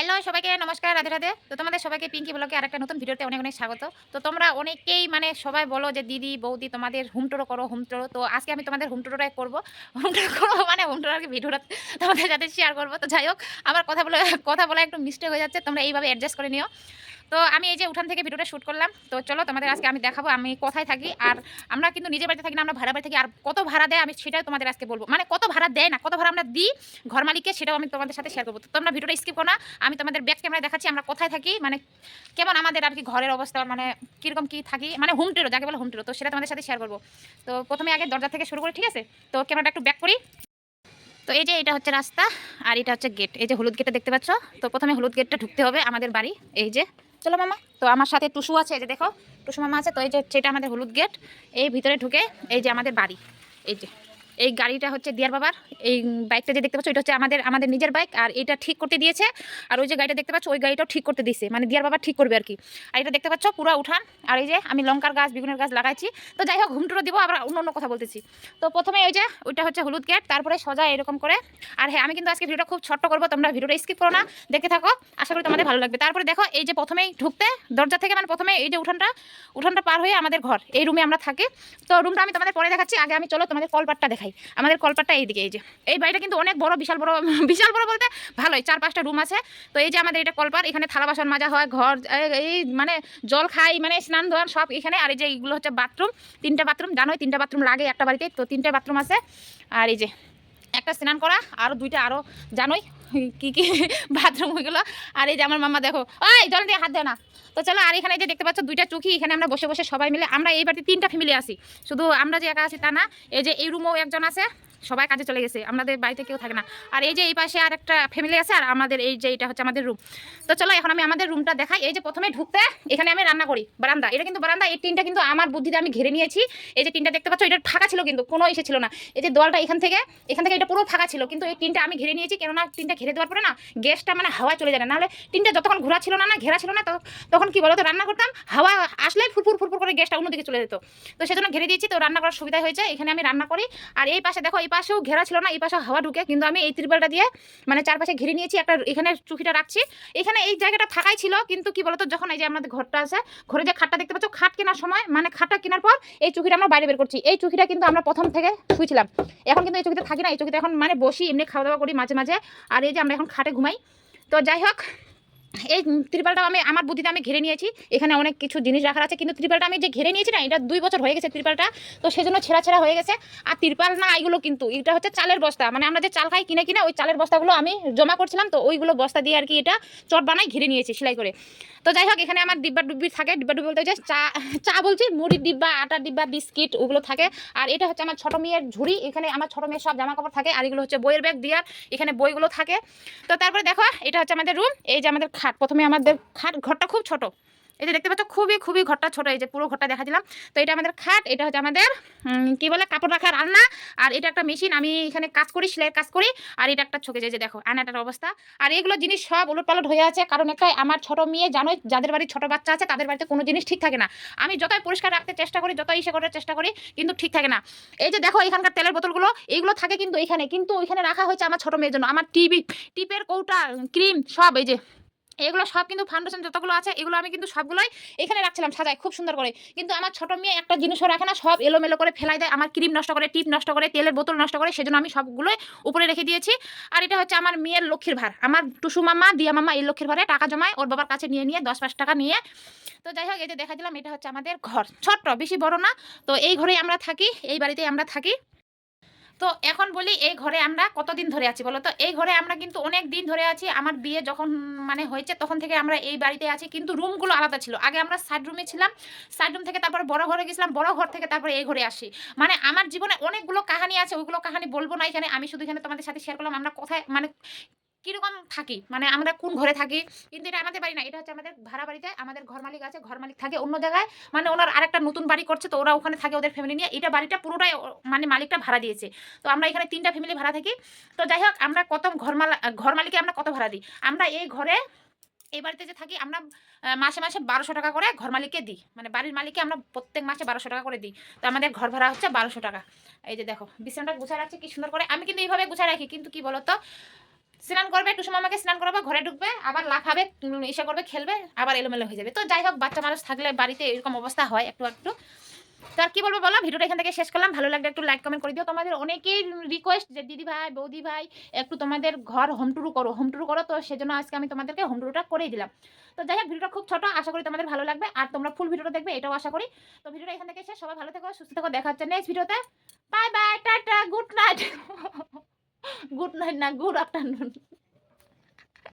Hello সবাইকে নমস্কার, রাধে রাধে। তো তোমাদের সবাইকে পিঙ্কি বলকে আর একটা নতুন ভিডিওতে অনেক অনেক স্বাগত। তো তোমরা অনেকেই মানে সবাই বলো যে, দিদি, বৌদি, তোমাদের হোম টোরো করো হোম টোরো তো আজকে আমি তোমাদের হোম টোরোটাই করব। হোম টোরো করব মানে হোম কি ভিডিওটা তোমাদের সাথে শেয়ার করব। তো যাই হোক, আমার কথা বলে, কথা বলা একটু মিস্টেক হয়ে যাচ্ছে। তোমরা এইভাবে অ্যাডজাস্ট করে নিও। তো আমি এই যে উঠান থেকে ভিডিওটা শ্যুট করলাম। তো চলো তোমাদের আজকে আমি দেখাবো, আমি কোথায় থাকি আর আমরা কিন্তু নিজের বাড়িতে থাকি না, আমরা ভাড়া বাড়ি থাকি। আর কত ভাড়া দেয় আমি সেটাও তোমাদের আজকে বলব। মানে কত ভাড়া দেয় না, কত ভাড়া আমরা দিই ঘর মালিককে সেটাও আমি তোমাদের সাথে শেয়ার করব। তো তোমরা ভিডিওটা স্কিপ করো না, আমি তোমাদের ব্যাক ক্যামেরা দেখাচ্ছি, আমরা কোথায় থাকি মানে কেমন আমাদের আর কি ঘরের অবস্থা মানে কীরকম কী থাকি মানে হোম টেরো যাকে বলে হোম টেরো তো সেটা তোমাদের সাথে শেয়ার করব। তো প্রথমে আগে দরজা থেকে শুরু করি, ঠিক আছে? তো ক্যামেরাটা একটু ব্যাক করি। তো এই যে এটা হচ্ছে রাস্তা, আর এটা হচ্ছে গেট এই যে হলুদ গেটটা দেখতে পাচ্ছ? তো প্রথমে হলুদ গেটটা ঢুকতে হবে আমাদের বাড়ি, এই যে। চলো মামা, তো আমার সাথে টুসু আছে, এই যে দেখো, টুসু মামা আছে, তো এই যে সেটা আমাদের হলুদ গেট, এই ভিতরে ঢুকে এই যে আমাদের বাড়ি, এই যে। এই গাড়িটা হচ্ছে দিয়ার বাবার। এই বাইকটা যে দেখতে পাচ্ছ, এটা হচ্ছে আমাদের আমাদের নিজের বাইক, আর এটা ঠিক করতে দিয়েছে। আর ওই যে গাড়িটা দেখতে পাচ্ছ, ওই গাড়িটাও ঠিক করতে দিয়েছে। মানে দিয়ার বাবা ঠিক করবে আর কি। আর এটা দেখতে পাচ্ছ, পুরো উঠান। আর এই যে আমি লঙ্কার গাছ, বেগুনের গাছ লাগাইছি। তো যাই হোক হুমটুরো দিব, আবার অন্য অন্য কথা বলতেছি। তো প্রথমে ওই যে ওইটা হচ্ছে হলুদ গেট তারপরে সোজা এরকম করে। আর হ্যাঁ আমি কিন্তু আজকে ভিডিওটা খুব ছোট্ট করব, তোমরা ভিডিওটা স্কিপ করো না। দেখে থাকো, আশা করি তোমাদের ভালো লাগবে। তারপরে দেখো, এই যে প্রথমেই ঢুকতে, দরজা থেকে মানে প্রথমে এই যে উঠানটা উঠানটা পার হয়ে আমাদের ঘর, এই রুমে আমরা থাকি। তো রুমটা আমি তোমাদের পরে দেখাচ্ছি, আগে আমি চলো তোমাদের কলপাটটা দেখাই। আমাদের কলপাটটা এইদিকে, এই যে। এই বাড়িটা কিন্তু অনেক বড়, বিশাল বড় বিশাল বড় বলতে ভালোই, চার পাঁচটা রুম আছে। তো এই যে আমাদের এটা কলপাট, এখানে থালা বাসন মাজা হয়, ঘর, এই- এই মানে জল খাই মানে স্নান ধোয়ান সব এখানে। আর এই যে এইগুলো হচ্ছে বাথরুম, তিনটা বাথরুম, জানোই তিনটা বাথরুম লাগে একটা বাড়িতে, তো তিনটা বাথরুম আছে। আর এই যে একটা স্নান করা আরও দুইটা আরও জানোই কি কি বাথরুম হয়ে ওইগুলো আর এই যে আমার মামা দেখো ওই জল দিয়ে হাত দেয় না। তো চলো, আর এখানে যে দেখতে পাচ্ছ, দুইটা চোখি এখানে আমরা বসে বসে সবাই মিলে আমরা এই বাড়িতে তিনটা ফ্যামিলি আসি শুধু আমরা যে একা আছি তা না, এই যে এই রুমেও একজন আছে। সবাই কাজে চলে গেছে, আমাদের বাড়িতে কেউ থাকে না। আর এই যে এই পাশে আর একটা ফ্যামিলি আছে, আর আমাদের এই যে এটা হচ্ছে আমাদের রুম তো চলো এখন আমি আমাদের রুমটা দেখাই। এই যে প্রথমে ঢুকতে, এখানে আমি রান্না করি, বারান্দা। এটা কিন্তু বারান্দা, এই টিনটা কিন্তু আমার বুদ্ধিতে আমি ঘিরে নিয়েছি। এই যে টিনটা দেখতে পাচ্ছ, এটা ফাঁকা ছিল কিন্তু, কোনো ইসে ছিল না। এই যে দোয়ালটা এখান থেকে এখান থেকে এটা পুরো ফাঁকা ছিল, কিন্তু এই টিনটা আমি ঘিরে নিয়েছি, কেননা টিনটা ঘিরে দেওয়ার পরে না, গ্যাসটা মানে হাওয়া চলে যায় না। নাহলে টিনটা যতক্ষণ ঘোরা ছিল না না ঘেরা ছিল না তখন কি বলতো, রান্না করতাম, হাওয়া আসলে ফুরফুর ফুরফুর করে গ্যাসটা অন্যদিকে চলে যেত। তো সেজন্য ঘিরে দিয়েছি, তো রান্না করার সুবিধা হয়েছে, এখানে আমি রান্না করি। আর এই পাশে দেখো, এই পাশেও ঘেরা ছিল না এই পাশে হাওয়া ঢুকে। কিন্তু আমি এই ত্রিপালটা দিয়ে মানে চারপাশে ঘিরে নিয়েছি, একটা এখানে চুকিটা রাখছি। এখানে এই জায়গাটা ফাঁকাই ছিল, কিন্তু কি বলতো, যখন এই যে আমাদের ঘরটা আছে, ঘরে যে খাটটা দেখতে পাচ্ছ, খাট কেনার সময় মানে খাটটা কেনার পর এই চুকিটা আমরা বাইরে বের করছি। এই চুকিটা কিন্তু আমরা প্রথম থেকে শুয়েছিলাম এখন কিন্তু এই চুকিতে থাকি না, এই চুকিতে এখন মানে বসি, এমনি খাওয়া দাওয়া করি মাঝে মাঝে। আর এই যে আমরা এখন খাটে ঘুমাই। তো যাই হোক এই ত্রিপালটাও আমি, আমার বুদ্ধিতে আমি ঘিরে নিয়েছি। এখানে অনেক কিছু জিনিস রাখার আছে, কিন্তু ত্রিপালটা আমি যে ঘিরে নিয়েছি না, এটা দুই বছর হয়ে গেছে ত্রিপালটা। তো সেজন্য ছেঁড়া ছেঁড়া হয়ে গেছে। আর ত্রিপাল না এগুলো কিন্তু, এটা হচ্ছে চালের বস্তা। মানে আমরা যে চাল খাই কিনে কিনে, ওই চালের বস্তাগুলো আমি জমা করছিলাম, তো ওইগুলো বস্তা দিয়ে আর কি এটা চট বানাই ঘিরে নিয়েছি সেলাই করে। তো যাই হোক, এখানে আমার ডিব্বা ডুব্বি থাকে। ডিব্বা ডুব্বি বলতে যে চা চা বলছি মুড়ির ডিব্বা আটার ডিব্বা, বিস্কিট, ওগুলো থাকে। আর এটা হচ্ছে আমার ছোটো মেয়ের ঝুড়ি। এখানে আমার ছোটো মেয়ের সব জামা কাপড় থাকে, আর এগুলো হচ্ছে বইয়ের ব্যাগ দিয়ার এখানে বইগুলো থাকে। তো তারপরে দেখো, এটা হচ্ছে আমাদের রুম এই যে আমাদের খাট। প্রথমে আমাদের খাট, ঘরটা খুব ছোট। এই যে দেখতে পাচ্ছ, খুবই খুবই ঘরটা ছোট, এই যে পুরো ঘরটা দেখা দিলাম তো এটা আমাদের খাট, এটা হচ্ছে আমাদের কি বলে, কাপড় রাখার আলনা। আর এটা একটা মেশিন, আমি এখানে কাজ করি, সেলাইয়ের কাজ করি। আর এটা একটা চোখে যে দেখো আনাটার অবস্থা। আর এগুলো জিনিস সব উলট পালট হয়ে আছে। কারণ একটাই আমার ছোট মেয়ে জানোই, যাদের বাড়ির ছোট বাচ্চা আছে, তাদের বাড়িতে কোনো জিনিস ঠিক থাকে না। আমি যতই পরিষ্কার রাখতে চেষ্টা করি, যতই ইসে করার চেষ্টা করি, কিন্তু ঠিক থাকে না। এই যে দেখো, এখানকার তেলের বোতলগুলো এইগুলো থাকে কিন্তু এখানে। কিন্তু ওইখানে রাখা হয়েছে আমার ছোট মেয়ের জন্য। আমার টিভি, টিপের কৌটা, ক্রিম, সব, এই যে এগুলো সব কিন্তু ফাউন্ডেশন যতগুলো আছে, এগুলো আমি কিন্তু সবগুলোই এখানে রাখছিলাম সাজায় খুব সুন্দর করে। কিন্তু আমার ছোট মেয়ে একটা জিনিসও রাখে না, সব এলোমেলো করে ফেলাই দেয়, আমার ক্রিম নষ্ট করে, টিপ নষ্ট করে, তেলের বোতল নষ্ট করে, সেজন্য আমি সবগুলোই উপরে রেখে দিয়েছি। আর এটা হচ্ছে আমার মেয়ের লক্ষ্মীর ভার। আমার টুসু মামা, দিয়া মামা এই লক্ষ্মীর ভারে টাকা জমায়, ওর বাবার কাছে নিয়ে নিয়ে দশ পাঁচ টাকা নিয়ে। তো যাই হোক, এই যে দেখা দিলাম, এটা হচ্ছে আমাদের ঘর। ছোট্ট, বেশি বড় না। তো এই ঘরেই আমরা থাকি, এই বাড়িতেই আমরা থাকি। তো এখন বলি, এই ঘরে আমরা কতদিন ধরে আছি বলো তো? এই ঘরে আমরা কিন্তু অনেক দিন ধরে আছি। আমার বিয়ে যখন মানে হয়েছে তখন থেকে আমরা এই বাড়িতে আছি। কিন্তু রুমগুলো আলাদা ছিল। আগে আমরা সাইড রুমে ছিলাম সাইড রুম থেকে তারপর বড় ঘরে গেছিলাম, বড় ঘর থেকে তারপরে এই ঘরে আসি। মানে আমার জীবনে অনেকগুলো কাহিনী আছে, ওইগুলো কাহিনী বলব না এখানে। আমি শুধু এখানে তোমাদের সাথে শেয়ার করলাম। আমরা কোথায় মানে কীরকম থাকি? মানে আমরা কোন ঘরে থাকি? কিন্তু এটা আমাদের বাড়ি না, এটা হচ্ছে আমাদের ভাড়া বাড়িতে আমাদের ঘর মালিক আছে, ঘর মালিক থাকে অন্য জায়গায় মানে ওনার আরেকটা নতুন বাড়ি করছে, তো ওরা ওখানে থাকে ওদের ফ্যামিলি নিয়ে, এটা বাড়িটা পুরোটাই মানে মালিকটা ভাড়া দিয়েছে। তো আমরা এখানে তিনটা ফ্যামিলি ভাড়া থাকি। তো যাই হোক, আমরা কত ঘর ঘর মালিকে আমরা কত ভাড়া দিই? আমরা এই ঘরে, এই বাড়িতে যে থাকি, আমরা মাসে মাসে বারোশো টাকা করে ঘর মালিককে দিই। মানে বাড়ির মালিককে আমরা প্রত্যেক মাসে বারোশো টাকা করে দিই। তো আমাদের ঘর ভাড়া হচ্ছে বারোশো টাকা। এই যে দেখো, বিছানাটা গুছায় রাখছে, কি সুন্দর করে। আমি কিন্তু এইভাবে গুছায় রাখি, কিন্তু কি বলতো? স্নান করবে টুসু মামাকে স্নান করাবে, ঘরে ঢুকবে, আবার লাফাবে ইসে করবে, খেলবে, আবার এলোমেলো হয়ে যাবে। তো যাই হোক, বাচ্চা মানুষ থাকলে বাড়িতে এরকম অবস্থা হয় একটু একটু তো আর কি বলব বলো, ভিডিওটা এখান থেকে শেষ করলাম। ভালো লাগলে একটু লাইক কমেন্ট করে দিও। তোমাদের অনেকেই রিকোয়েস্ট যে, দিদি ভাই, বৌদি ভাই, একটু তোমাদের ঘর হোম টুরু করো হোম টুরু করো। তো সেজন্য আজকে আমি তোমাদেরকে হোম টুরুটা করেই দিলাম। তো যাই হোক, ভিডিওটা খুব ছোট, আশা করি তোমাদের ভালো লাগবে। আর তোমরা ফুল ভিডিওটা দেখবে, এটাও আশা করি। তো ভিডিওটা এখান থেকে শেষ। সবাই ভালো থেকো, সুস্থ থেকো, দেখা হচ্ছে নেক্সট ভিডিওতে bye bye tata good night good night না গুড আফটারনুন